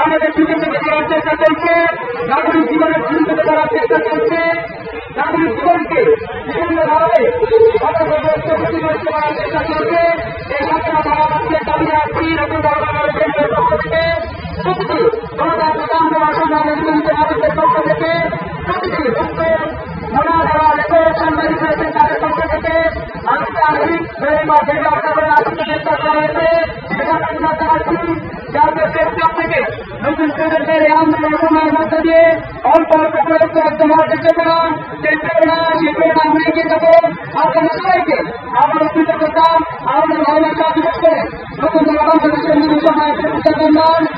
আমাদের বিভিন্ন করার চেষ্টা করছে নাগরিক জীবনের সুন্দর করার চেষ্টা করছে নাগরিক জীবনকে বিভিন্নভাবে অপগ্রস্ত ক্ষতিগ্রস্ত করার চেষ্টা করছে বাংলাদেশকে চালিয়ে আসছি নতুন বাংলাদেশের পক্ষ থেকে প্রতিটি গণতান্ত্রিক আন্দোলন সংগ্রামের বিরুদ্ধে মানুষের পক্ষ থেকে প্রতিটি দেওয়া রয়েছেন তাদের পক্ষ থেকে আর্থিক বা ভেবে আপনাদের আসতে চেষ্টা করা হয়েছে সেখানে আমরা চাচ্ছি জাতীয় প্রেসক্লাব থেকে নতুন প্রজন্মের এই আন্দোলন সময়ের দিয়ে আমাদের ভাবনা কাজ করে নতুন বাংলাদেশের নতুন সময় প্রতিষ্ঠা আমি